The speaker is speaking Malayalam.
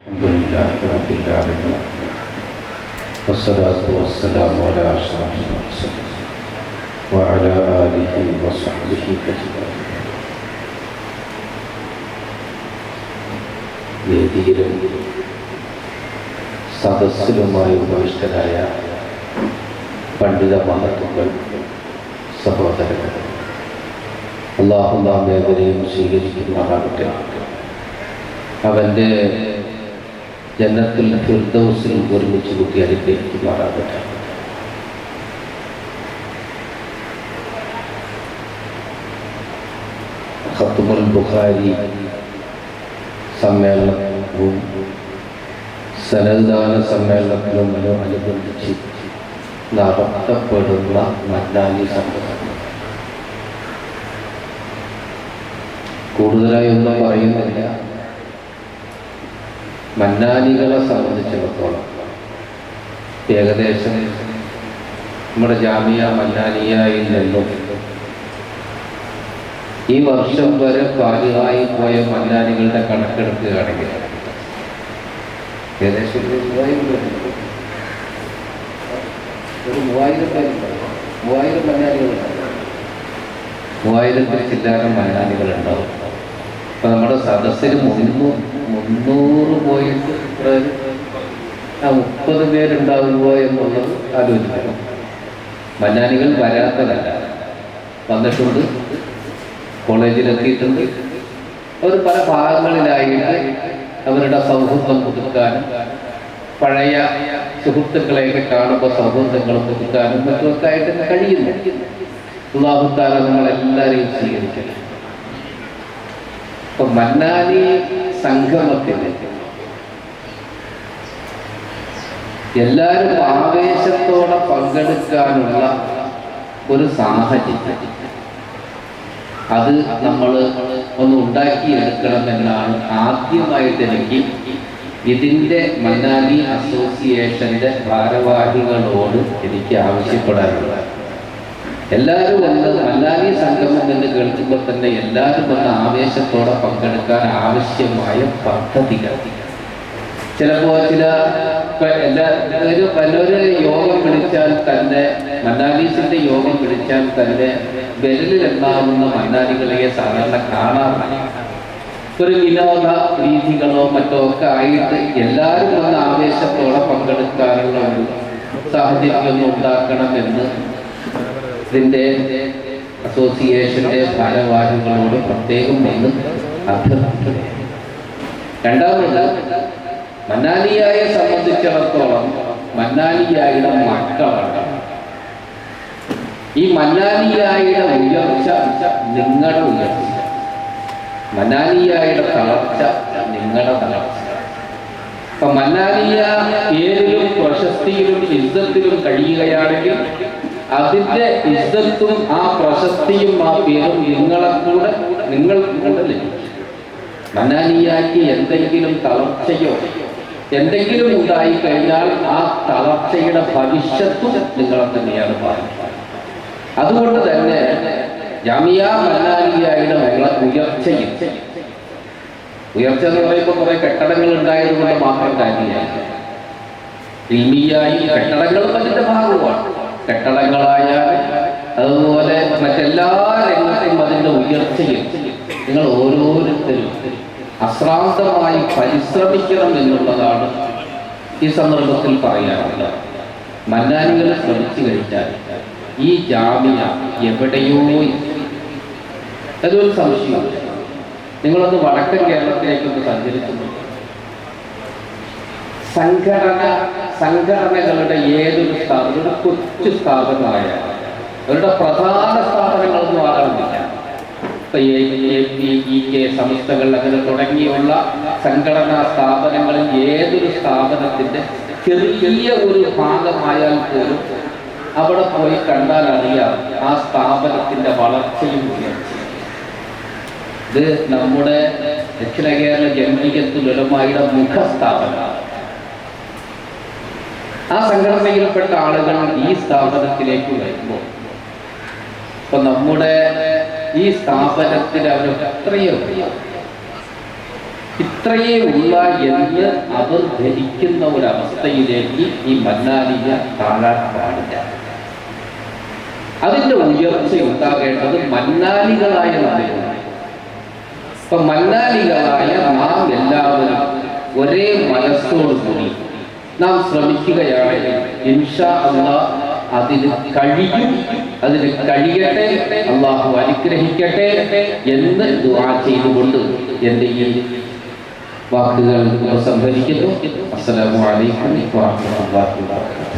الحمد لله رب العالمين والصلاة والسلام على أشرف المرسلين وعلى آله وصحبه أجمعين വേദിയിലും സദസ്സിലുമായി ഉപവിഷ്ടരായ പണ്ഡിത മഹത്വങ്ങൾ സഹോദരങ്ങൾ അള്ളാഹു നാം ഏവരെയും സ്വീകരിക്കുന്നതാകട്ടെ അവൻ്റെ ജന്നത്തിൽ ഫിർദൗസിൽ ഒരുമിച്ച് കൂട്ടി അനുഗ്രഹിക്കുമാറാകട്ടെ ഖത്തുമുൽ ബുഖാരി സമ്മേളനവും സനൽദാന സമ്മേളനത്തിനും അനുബന്ധിച്ച് നടത്തപ്പെടുന്ന മന്നാലി സംഘടന കൂടുതലായി ഒന്നും പറയുന്നില്ല. മന്നാലികളെ സംബന്ധിച്ചിടത്തോളം ഏകദേശം നമ്മുടെ ജാമിയ മന്നാലിയായിൽ നിന്നും. ഈ വർഷം വരെ പാലുകായി പോയ മന്നാലികളുടെ കണക്കെടുക്കുകയാണെങ്കിൽ ഏകദേശം മൂവായിരം മൂവായിരം പേരുണ്ട് മൂവായിരം മന്നാലികളുണ്ട് മൂവായിരത്തിൽ ചില്ലാനം മലയാളികളുണ്ടാവും അപ്പൊ നമ്മുടെ സദസ്സിൽ മുന്നൂറ് മുന്നൂറ് പോയിട്ട് ആ മുപ്പത് പേരുണ്ടാവുമോ എന്നുള്ളത് ആലോചിക്കണം. മലയാളികൾ വരാത്തതല്ല. വന്നിട്ടുണ്ട്. കോളേജിലെത്തിയിട്ടുണ്ട്. അവർ പല ഭാഗങ്ങളിലായിട്ട് അവരുടെ സൗഹൃദം പുതുക്കാനും പഴയ സുഹൃത്തുക്കളെയൊക്കെ കാണുമ്പോൾ സൗഹൃദങ്ങൾ പുതുക്കാനും മറ്റുമൊക്കെ ആയിട്ട് കഴിയുന്നു. അള്ളാഹുത്താല നമ്മളെല്ലാവരെയും സ്വീകരിക്കണം അപ്പൊ മന്നാലി സംഗമത്തിന് എല്ലാവരും ആവേശത്തോടെ പങ്കെടുക്കാനുള്ള ഒരു സാഹചര്യം. അത് നമ്മൾ ഒന്ന് ഉണ്ടാക്കിയെടുക്കണം എന്നാണ് ആദ്യമായിട്ട് എനിക്ക് ഇതിന്റെ മന്നാലി അസോസിയേഷന്റെ ഭാരവാഹികളോട് എനിക്ക് ആവശ്യപ്പെടാനുള്ളത്. എല്ലാവരും വന്ന് മല്ലാലി സംഗമം എന്ന് കേൾക്കുമ്പോൾ തന്നെ എല്ലാവരും വന്ന് ആവേശത്തോടെ പങ്കെടുക്കാൻ ആവശ്യമായ പദ്ധതികൾ. ചിലപ്പോൾ ചില വല്ലൊരു ഒരു പലൊരു യോഗം വിളിച്ചാൽ തന്നെ മന്നാലീസിന്റെ യോഗം വിളിച്ചാൽ തന്നെ വിരലിലെണ്ണാവുന്ന മന്നാലികളെ സാധാരണ കാണാറില്ല. ഒരു വിനോദ രീതികളോ മറ്റോ ഒക്കെ ആയിട്ട് എല്ലാവരും വന്ന് ആവേശത്തോടെ പങ്കെടുക്കാനുള്ള ഒരു സാഹചര്യം ഉണ്ടാക്കണം ഉണ്ടാക്കണമെന്ന് ഇതിന്റെ അസോസിയേഷന്റെ ഭാരവാഹികളോട് പ്രത്യേകം ഒന്ന് അഭ്യർത്ഥിക്കുകയാണ് രണ്ടാമത് മന്നാലിയായെ സംബന്ധിച്ചിടത്തോളം മന്നാലിയായുടെ മക്കളാണ്. ഈ മന്നാലിയായുടെ ഉയർച്ച നിങ്ങളുടെ ഉയർച്ച. മന്നാലിയായുടെ തളർച്ച നിങ്ങളുടെ തളർച്ച. അപ്പൊ മന്നാലിയ പേരിലും പ്രശസ്തിയിലും യുദ്ധത്തിലും കഴിയുകയാണെങ്കിൽ അതിന്റെ ഇസ്സത്തും ആ പ്രശസ്തിയും ആ പേരും നിങ്ങളെ കൂടെ നിങ്ങൾ കൂടെ ലഭിക്കും. മനാനിയാക്കി എന്തെങ്കിലും തളർച്ചയോ എന്തെങ്കിലും ഉണ്ടായി കഴിഞ്ഞാൽ ആ തളർച്ചയുടെ ഭവിഷ്യത്തും നിങ്ങളെ തന്നെയാണ് പറയുന്നത് അതുകൊണ്ട് തന്നെ ജാമിയ മന്നാലിയായുടെ ഉയർച്ചയും ഉയർച്ച എന്ന് പറയുമ്പോൾ കുറെ കെട്ടിടങ്ങൾ ഉണ്ടായതുകൊണ്ട് മാത്രം കാര്യമില്ല. ഇൽമിയായി കെട്ടിടങ്ങളും അതിന്റെ ഭാഗമാണ് കെട്ടിടങ്ങളായാലും അതുപോലെ മറ്റെല്ലാ രംഗത്തും അതിന്റെ ഉയർച്ചയും നിങ്ങൾ ഓരോരുത്തരും അശ്രാന്തമായി പരിശ്രമിക്കണം എന്നുള്ളതാണ് ഈ സന്ദർഭത്തിൽ പറയാറുള്ളത്. മന്നാനികൾ ശ്രമിച്ചു കഴിഞ്ഞാൽ ഈ ജാമ്യ എവിടെയോ അതൊരു സംശയമാണ് നിങ്ങളൊന്ന് വടക്കൻ കേരളത്തിലേക്കൊന്ന് സഞ്ചരിച്ചു സംഘടന സംഘടനകളുടെ ഏതൊരു സ്ഥാപനം കൊച്ചു സ്ഥാപനമായ അവരുടെ പ്രധാന സ്ഥാപനങ്ങളൊന്നും ആകാറില്ല സംസ്ഥകൾ അങ്ങനെ തുടങ്ങിയുള്ള സംഘടനാ സ്ഥാപനങ്ങളിൽ ഏതൊരു സ്ഥാപനത്തിന്റെ ചെറിയ ഒരു ഭാഗമായാൽ പോലും അവിടെ പോയി കണ്ടാൽ അറിയാം ആ സ്ഥാപനത്തിന്റെ വളർച്ചയും ഇത് നമ്മുടെ ദക്ഷിണ കേരള ജനകീയത്തിൽ ഉലമായുടെ മുഖസ്ഥാപനമാണ് ആ സംഘടനയിൽപ്പെട്ട ആളുകൾ ഈ സ്ഥാപനത്തിലേക്ക് വരുമ്പോൾ ഇപ്പൊ നമ്മുടെ ഈ സ്ഥാപനത്തിൽ അവർ എത്രയോ ഇത്രയേ ഉള്ള എന്ന് അവർ ധരിക്കുന്ന ഒരവസ്ഥയിലേക്ക് ഈ മന്നാലിക താഴാൻ പാടില്ല. അതിന്റെ ഉയർച്ച ഉണ്ടാകേണ്ടത് മന്നാലികളായ നമ്മിലാണ് ഇപ്പൊ മന്നാലികളായ നാം എല്ലാവരും ഒരേ മനസ്സോടുകൂടി നാം ശ്രമിക്കുകയാണെങ്കിൽ ഇൻഷാ അള്ളാ അതിന് കഴിയും. അതിന് കഴിയട്ടെ. അള്ളാഹു അനുഗ്രഹിക്കട്ടെ എന്ന് ദുആ ചെയ്തുകൊണ്ട് എന്റെ ഈ വാക്കുകൾ സംഭരിക്കുന്നു അസ്സലാമു അലൈക്കും വറഹ്മത്തുള്ളാഹി വബറകാതുഹു.